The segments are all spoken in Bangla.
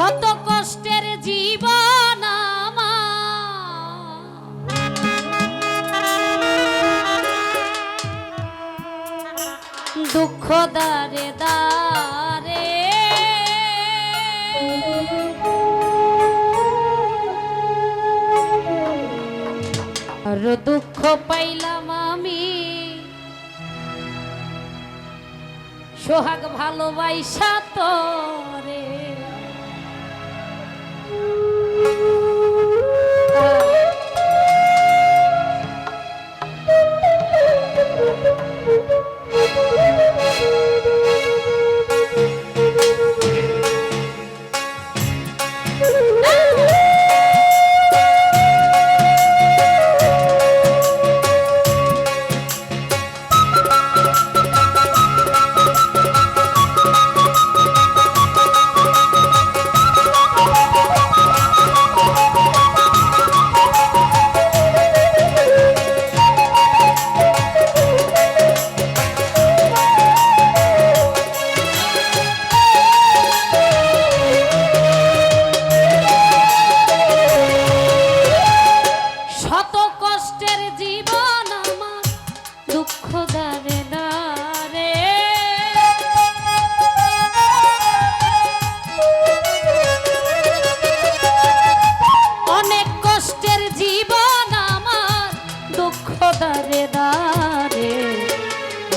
শত কষ্টের জীবন। দুঃখ দারে দারে আর দুঃখ পাইলাম আমি সোহাগ ভালোবাসা তোরে শত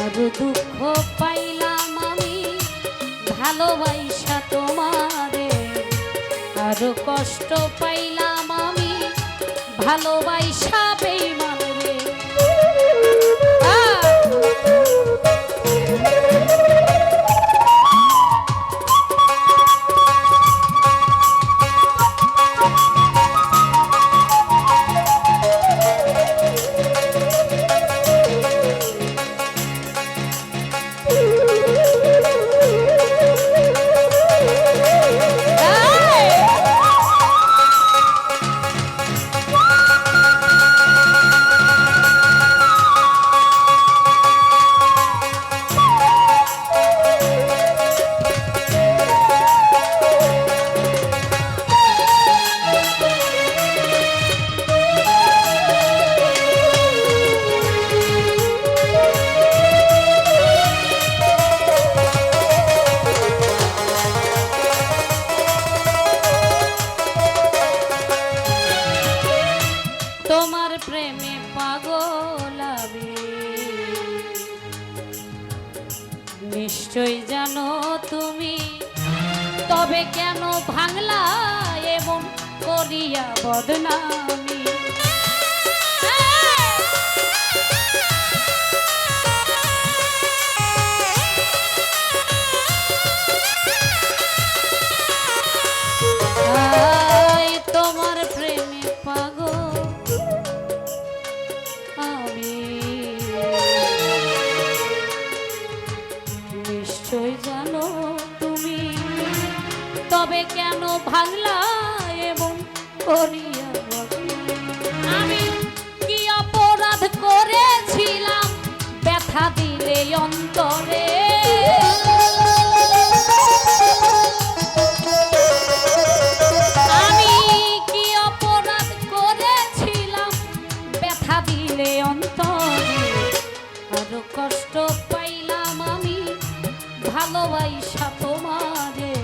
আর দুঃখ পাইলাম ভালোবাসা তোমারে। আরও কষ্ট পাইলাম আমি ভালোবাসা বেইমান বদনামি। তোমার প্রেমে আমি জানো তুমি তবে কেন ভাঙলা? করিয়া আমি কি অপরাধ করেছিলাম? ব্যথা দিলে অন্তরে। আমি কি অপরাধ করেছিলাম? ব্যথা দিলে অন্তরে। আরও কষ্ট পাইলাম আমি ভালোবাসা তোমারে।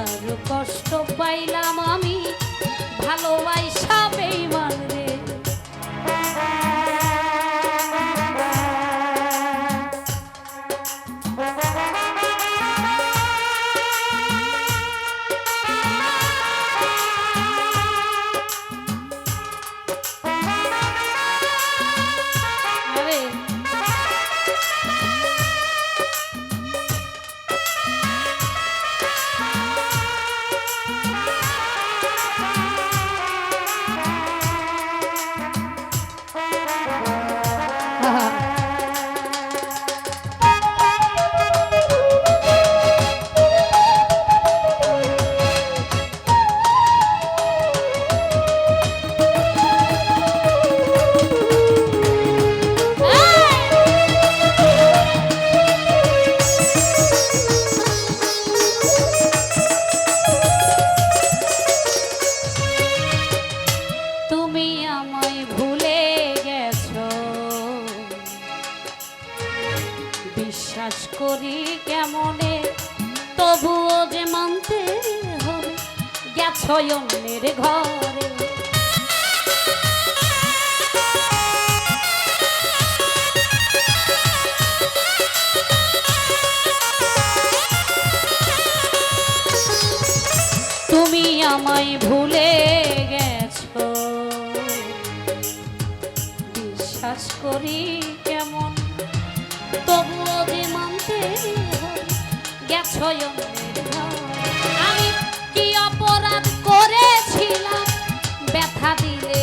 আরও কষ্ট পাইলাম আমি ভালোবাসা বেইমান রে তুমি আমায় ভুলে গেছ। বিশ্বাস করি কেমনে, তবুও যে মানতে হবে, গেছো অন্যের ঘরে। তুমি আমায় ভুলে করি কেমন তবুও যে মানতে গেছ। আমি কি অপরাধ করেছিলাম ব্যথা দিলে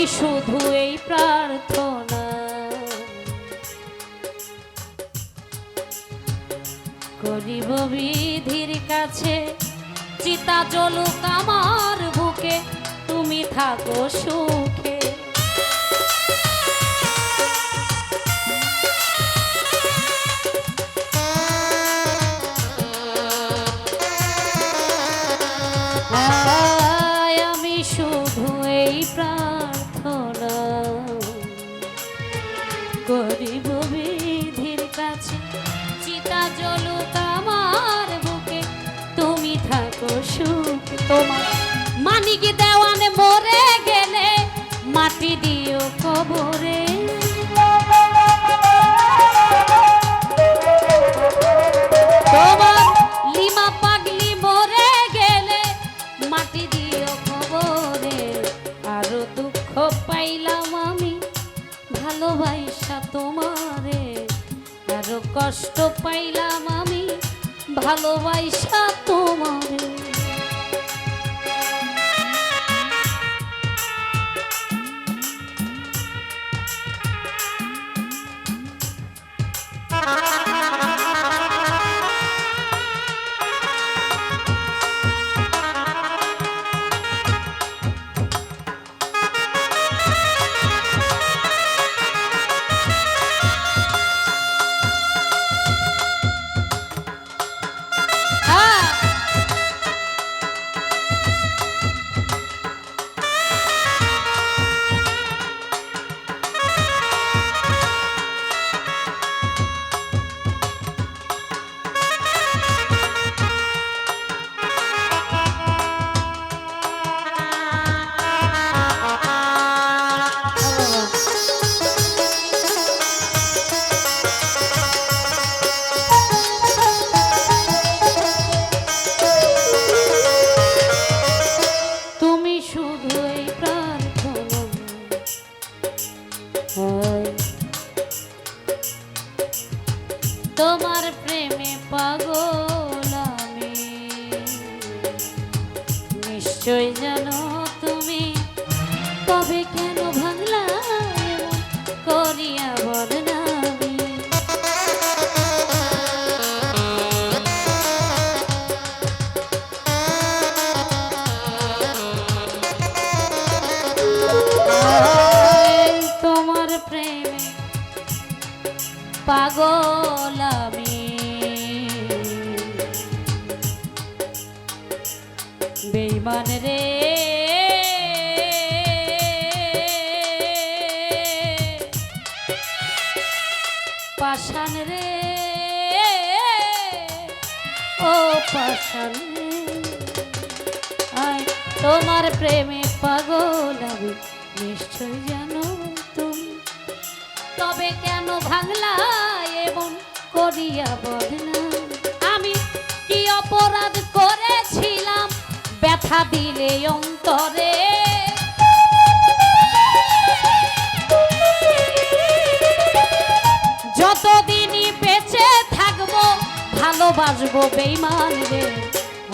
আমি শুধু এই প্রার্থনা। করিব বিধির কাছে চিতা চলুক আমার বুকে তুমি থাকো সুখে। ভালোবাসা তোমারে। তোমার প্রেমে পাগল আমি। নিশ্চয় জানো তুমি কবে কেন ভাঙলা করিয়া বদনামি। তোমার প্রেমে পাগল রে। ও আয়, তোমার প্রেমে পাগল আমি, নিশ্চয় জানো তুমি। তবে কেন ভাঙলা এমন করিয়া বদনাম আমি কি অপরাধ করেছিলাম? ব্যথা দিলে অন্তরে ভালোবাসবো বেইমান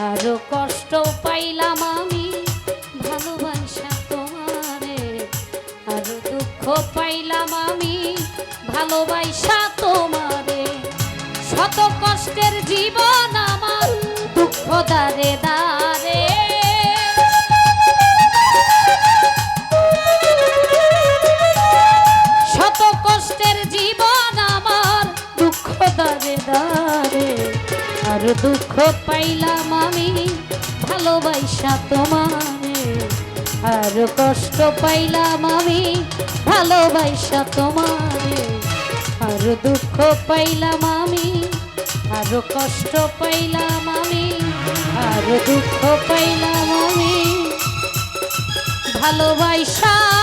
আরও কষ্ট পাইলাম আমি ভালোবাসা তোমারে। আরও দুঃখ পাইলাম আমি ভালোবাসা তোমারে। শত কষ্টের জীবন দুঃখ পাইলাম আমি, ভালোবাসা তোমারে। আর কষ্ট পাইলাম আমি, ভালোবাসা তোমারে। আর দুঃখ পাইলাম আমি, আর কষ্ট পাইলাম আমি, আর দুঃখ পাইলাম আমি। ভালোবাসা